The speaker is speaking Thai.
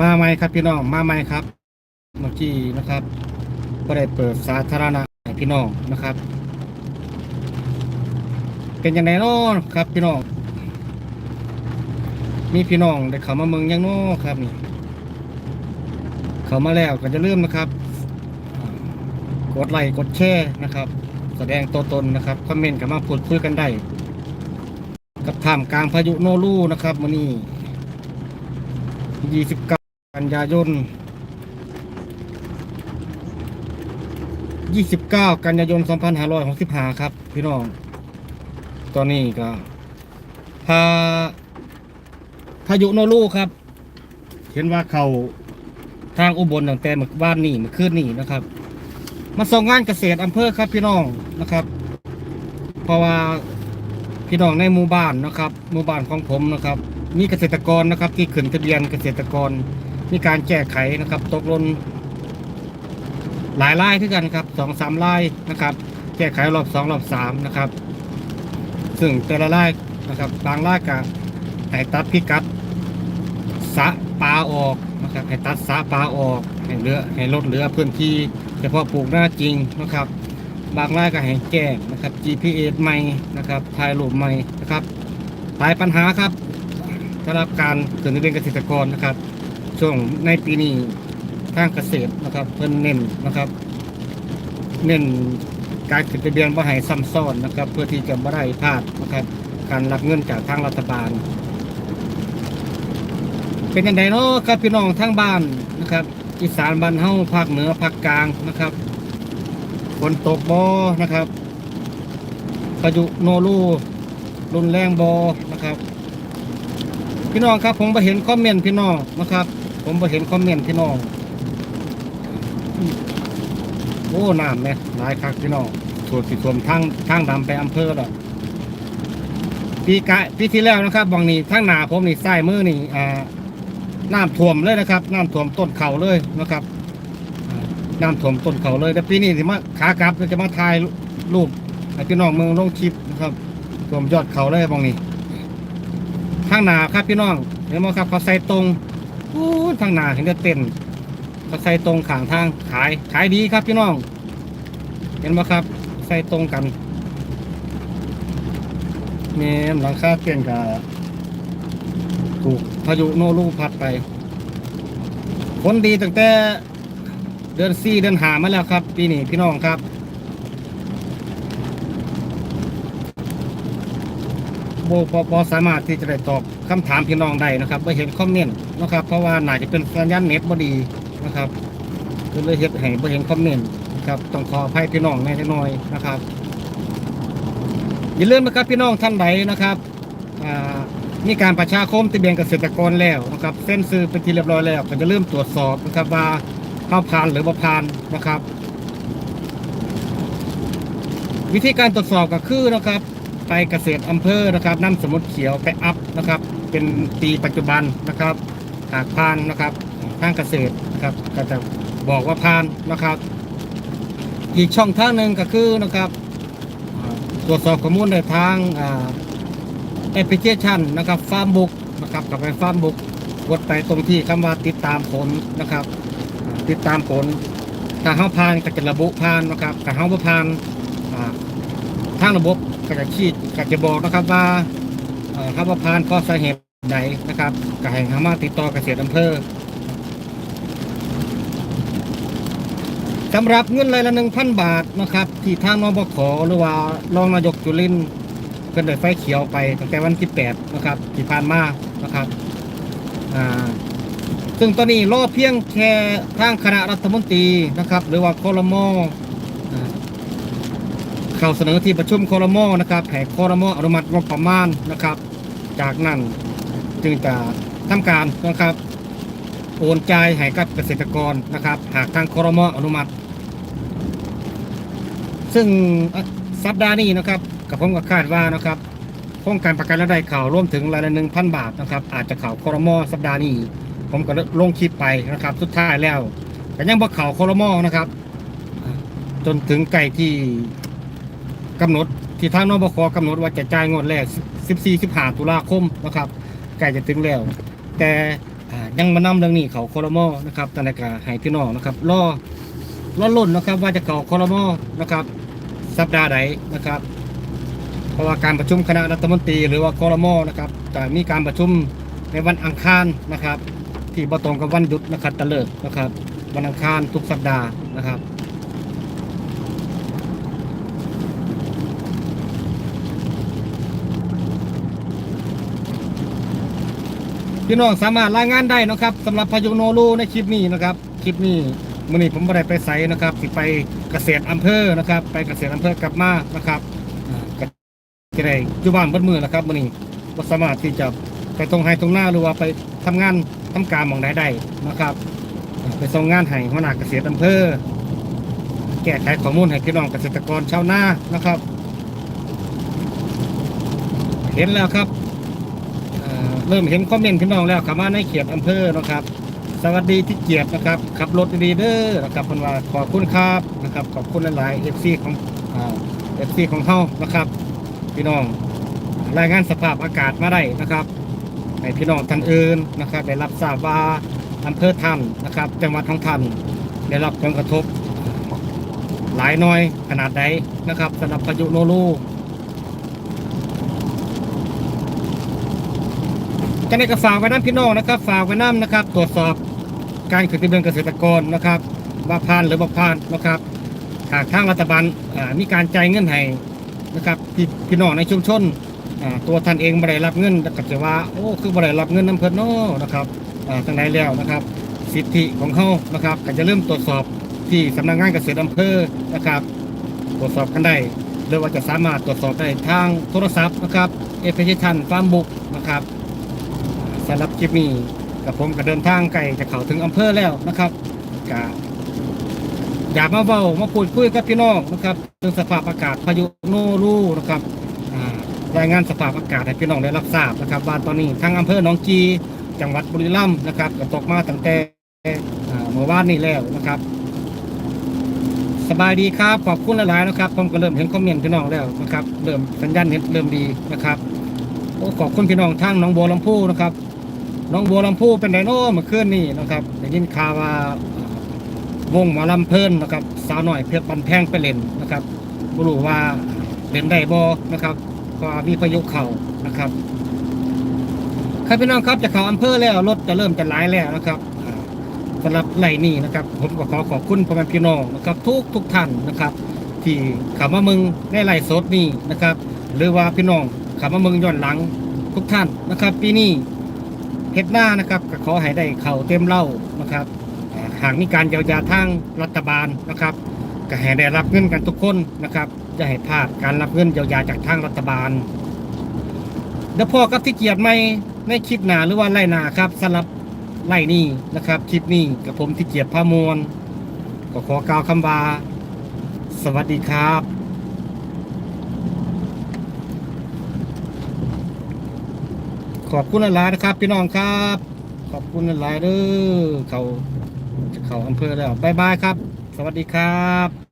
มาใหม่ครับพี่น้องมาใหม่ครับเมื่อกี้นะครับก็ได้เปิดสาธารณะให้พี่น้องนะครับ เป็นอย่างไรน้อครับ พี่น้องมีพี่น้องได้เข้ามาเมืองยังน้อครับนี่เข้ามาแล้วก็จะเริ่มนะครับ กดไลค์กดแชร์นะครับ แสดงตัวตนนะครับคอมเมนต์กันมาพูดคุยกันได้กับท่ามกลางพายุโนรูนะครับมื้อนี้ 29 กันยายน 29 กันยายน 2565 ครับ พี่น้อง ตอนนี้ก็พาพายุโนรูครับ เห็นว่าเขาทางอุบลตั้งแต่เมื่อวานนี้เมื่อคืนนี้นะครับ มาส่งงานเกษตรอำเภอครับพี่น้องนะครับ เพราะว่าพี่น้องในหมู่บ้านนะครับ หมู่บ้านของผมนะครับ มีเกษตรกรนะครับ ที่ขึ้นทะเบียนเกษตรกร มีการแก้ไขนะครับ ตกหล่นหลายรายขึ้นกันครับสองสามรายนะครับ แก้ไขรอบสองรอบสามนะครับ ซึ่งแต่ละรายนะครับบางรายก็ให้ตัดพิกัดสะปลาออกนะครับให้ตัดสะปลาออกให้เหลือให้ลดเหลือพื้นที่เฉพาะปลูกหน้าจริงนะครับ บางรายก็ให้แก้นะครับ GPS ใหม่นะครับถ่ายรูปใหม่นะครับหลายปัญหาครับสำหรับการขึ้นทะเบียนเกษตรกรนะครับ ช่วงในปีนี้ทางเกษตรนะครับ เพิ่นเน้นนะครับ เน้นการขึ้นทะเบียนบ่ให้ซ้ำซ้อนนะครับ เพื่อที่จะบ่ได้พลาดนะครับ การรับเงินจากทางรัฐบาล เป็นยังไงเนาะครับพี่น้องทางบ้านนะครับอีสานบ้านเฮาภาคเหนือภาคกลางนะครับฝนตกบ่นะครับพายุโนรูรุนแรงบ่นะครับ พี่น้องครับผมไปเห็นคอมเมนต์พี่น้องนะครับ ผมไปเห็นคอมเมนต์พี่น้อง โอ้น้ำเนี่ยหลายคักพี่น้องส่วนสิท่วมทางทางดำไปอำเภอแล้วปีกะปีที่แล้วนะครับบางนี้ทางหนาผมนี่ใส่มือนี่อ่าน้ำท่วมเลยนะครับน้ำท่วมต้นเขาเลยนะครับน้ำท่วมต้นเขาเลยแต่ปีนี้สิมาขากลับจะมาถ่ายรูปพี่น้องเมืองลงคลิปนะครับท่วมยอดเขาเลยบางนี้ข้างหน้าครับพี่น้องเห็นไหมครับเขาใส่ตรง ทางหน้าเห็นจะเต้นเขาใส่ตรงขางทางขายขายดีครับพี่น้อง เห็นไหมครับ ใส่ตรงกันเมมหลังคาเปลี่ยนกับถูกพายุโนรูพัดไปฝนดีตั้งแต่เดือนสี่เดือนหามาแล้วครับ ปีนี้พี่น้องครับ โบพอพอสามารถที่จะได้ตอบคำถามพี่น้องได้นะครับไม่เห็นคอมเมนต์นะครับ เพราะว่าน่าจะเป็นสัญญาณเน็ตบ่ดีนะครับก็เลยเฮ็ดให้บ่เห็นคอมเมนต์นะครับต้องขออภัยพี่น้องแน่น้อยนะครับ อย่าลืมนะครับพี่น้องท่านใดนะครับอ่ามีการประชาคมทะเบียนเกษตรกรแล้วนะครับ เส้นซื้อเป็นที่เรียบร้อยแล้วก็จะเริ่มตรวจสอบนะครับว่าเข้าผ่านหรือบ่ผ่านนะครับ วิธีการตรวจสอบก็คือนะครับ ไปเกษตรอำเภอนะครับน้ำสมุดเขียวไปอัพนะครับ เป็นปีปัจจุบันนะครับ หากผ่านนะครับทางเกษตรนะครับก็จะบอกว่าผ่านนะครับ อีกช่องทางหนึ่งก็คือนะครับตรวจสอบข้อมูลในทางแอปพลิเคชันนะครับฟาร์มบุกนะครับกับไปฟาร์มบุกกดไปตรงที่คำว่าติดตามผลนะครับ ติดตามผลถ้าเข้าผ่านก็จะระบุผ่านนะครับถ้าเข้าม่ผ่านาทางระบบก็จะชี้ก็จะบอกนะครับว่าเอ่อครับว่าผ่านข้อสาเหตุใดนะครับก็ให้สามารถติดต่อเกษตรอำเภอสำหรับเงินรายละหนึ่งพันบาทนะครับ ที่ทางนบขหรือว่ารองนายกจุลินทร์เพิ่นได้ไฟเขียวไปตั้งแต่วันที่8นะครับที่ผ่านมานะครับอ่าซึ่งตอนนี้รอเพียงแค่ทางคณะรัฐมนตรีนะครับ หรือว่าคอรมอ เข้าเสนอที่ประชุมคอรมอนะครับแห่คอรมออนุมัติงบประมาณนะครับ จากนั้นจึงจะทำการนะครับ โอนจ่ายให้กับเกษตรกรนะครับ หากทางคอรมออนุมัติ ซึ่งสัปดาห์นี้นะครับกับผมก็คาดว่านะครับโครงการประกันรายได้ข่าวร่วมถึงรายละหนึ่งพันบาทนะครับ อาจจะข่าวคอรมอสัปดาห์นี้ ผมก็ลงคลิปไปนะครับ สุดท้ายแล้วแต่ยังบ่เข่าวคอรมอนะครับ จนถึงไก่ที่ กำหนดที่ทางนบคกำหนดว่าจะจ่ายงวดแรก 14 15ตุลาคมนะครับใกล้จะถึงแล้ว แต่ยังมานำเรื่องนี้เขาคอรมอนะครับตนนี้ก็ให้พี่น้องนะครับรอรอลุ่นนะครับ ว่าจะเขาคอรมอนะครับ สัปดาห์ใดนนะครับ เพราะว่าการประชุมคณะรัฐมนตรีหรือว่าคอรมอนะครับจะมีการประชุมในวันอังคารนะครับ ที่บ่ตรงกับวันหยุดนะครับตะเลิกนะครับ วันอังคารทุกสัปดาห์นะครับ พี่น้องสามารถรายงานได้นะครับสำหรับพายุโนรูในคลิปนี้นะครับคลิปนี้มื่อนี้ผมไม่ได้ไปใส่นะครับสิไปเกษตรอำเภอนะครับ ไปเกษตรอำเภอกลับมานะครับก็จะได้อยู่บ้านเบิดมือนะครับมื่อนี้ก็สามารถที่จะไปตรงไฮตรงหน้าหรือว่าไปทำงานทำการมองใดได้นะครับ ไปส่งงานให้หัวหน้าเกษตรอำเภอแก้ไขข้อมูลให้พี่น้องเกษตรกรชาวนานะครับ เห็นแล้วครับ เริ่มเห็นคอมเมนต์พี่น้องแล้วคำว่าในเขียดอำเภอนะครับ สวัสดีที่เกียรตินะครับขับรถดีเด้อนะครับเพิ่นว่าขอบคุณครับนะครับ ขอบคุณหลายๆเอฟซีของเอฟซีของเฮานะครับ พี่น้องรายงานสภาพอากาศมาได้นะครับให้พี่น้องท่านอื่นนะครับ ได้รับทราบว่าอำเภอท่านนะครับ จังหวัดของท่านได้รับผลกระทบ หลายน้อยขนาดใดนะครับสำหรับพายุโนรู จะในกระฝากไว้น้ำพี่น้องนะครับฝากไว้น้ำนะครับ ตรวจสอบการขึ้นทะเบียนเกษตรกรนะครับว่าผ่านหรือบ่ผ่านนะครับหากทางรัฐบาลมีการจ่ายเงินให้นะครับพี่พี่น้องในชุมชนตัวท่านเองบ่ได้รับเงินก็จะว่าโอ้คือบ่ได้รับเงินน้ำเพิ่นเนาะนะครับทางใดแล้วนะครับ สิทธิของเขานะครับก็จะเริ่มตรวจสอบที่สำนักงานเกษตรอำเภอนะครับ ตรวจสอบกันได้หรือว่าจะสามารถตรวจสอบได้ทางโทรศัพท์นะครับเอฟเฟชันฟาร์มบุกนะครับ สำหรับคลิปนี้กับผมก็เดินทางไกลจะเข้าถึงอำเภอแล้วนะครับก็อยากมาเว้ามาพูดคุยกับพี่น้องนะครับเรื่องสภาพอากาศพายุโนรูนะครับรายงานสภาพอากาศให้พี่น้องได้รับทราบนะครับว่าตอนนี้ทางอำเภอหนองจี จังหวัดบุรีรัมย์นะครับก็ตกมาตั้งแต่เมื่อวานนี้แล้วนะครับสบายดีครับขอบคุณหลายๆนะครับ ผมก็เริ่มเห็นคอมเมนต์พี่น้องแล้วนะครับเริ่มสัญญาณเห็นเริ่มดีนะครับขอบคุณพี่น้องทางหนองบัวลำพูนะครับ น้องบัวลำพูเป็นไดโน่เมื่อคืนนี้นะครับได้ยินข่าวว่าวงหมอลำเพลินนะครับ สาวหน่อยเพียบบันแพงไปเล่นนะครับบรู้ว่าเล่นได้บ่นะครับ ก็มีพายุเข่านะครับครับพี่น้องครับจะเข้าอำเภอแล้วรถจะเริ่มจะหลายแล้วนะครับสำหรับไหลนี้นะครับ ผมก็ขอขอบคุณพ่อแม่พี่น้องนะครับ ทุกทุกท่านนะครับ ที่ขับมามึงในไลฟ์สดนี้นะครับ หรือว่าพี่น้องขับมาเมืองย้อนหลังทุกท่านนะครับ ปีนี้ เฮ็ดหน้านะครับก็ขอให้ได้เข่าเต็มเล่านะครับอ่าหากมีการเยียวยาทางรัฐบาลนะครับก็ให้ได้รับเงินกันทุกคนนะครับจะให้พลาดการรับเงินเยียวยาจากทางรัฐบาลเดี๋ยวพ่อกับที่เกียรติไม่ในคลิปหนาหรือว่าไล่หนาครับสำหรับไล่นี้นะครับคลิปนี้กับผมที่เกียรติพามวลก็ขอกล่าวคำว่าสวัสดีครับ ขอบคุณหลายๆนะครับ พี่น้องครับ ขอบคุณหลายๆเด้อเขาจะเขาอำเภอแล้วบายบายครับ สวัสดีครับ